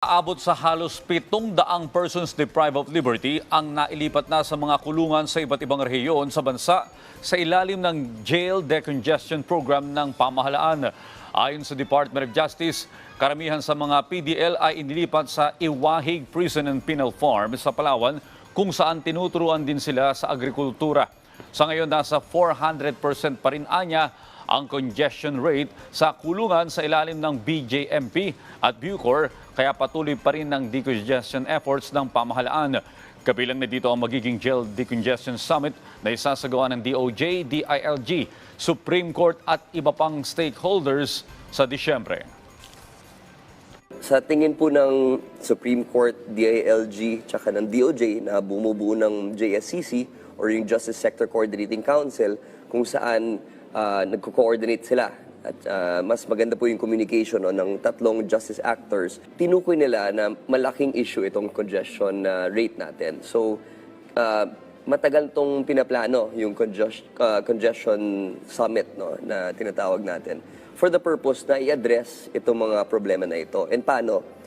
Aabot sa halos 700 persons deprived of liberty ang nailipat na sa mga kulungan sa iba't ibang rehiyon sa bansa sa ilalim ng jail decongestion program ng pamahalaan. Ayon sa Department of Justice, karamihan sa mga PDL ay inilipat sa Iwahig Prison and Penal Farm sa Palawan kung saan tinuturuan din sila sa agrikultura. Sa ngayon, nasa 400% pa rin anya ang congestion rate sa kulungan sa ilalim ng BJMP at Bucor kaya patuloy pa rin ng decongestion efforts ng pamahalaan. Kabilang na dito ang magiging jail decongestion summit na isasagawa ng DOJ, DILG, Supreme Court at iba pang stakeholders sa Disyembre. Sa tingin po ng Supreme Court, DILG, tsaka ng DOJ na bumubuo ng JSCC or yung Justice Sector Coordinating Council kung saan uh, nagko-coordinate sila. At ah, mas maganda po yung communication no, ng tatlong justice actors. Tinukoy nila na malaking issue itong congestion na rate natin. So, ah, matagal tong pinaplano yung conges- ah, congestion summit no, na tinatawag natin for the purpose na i-address itong mga problema na ito. And paano?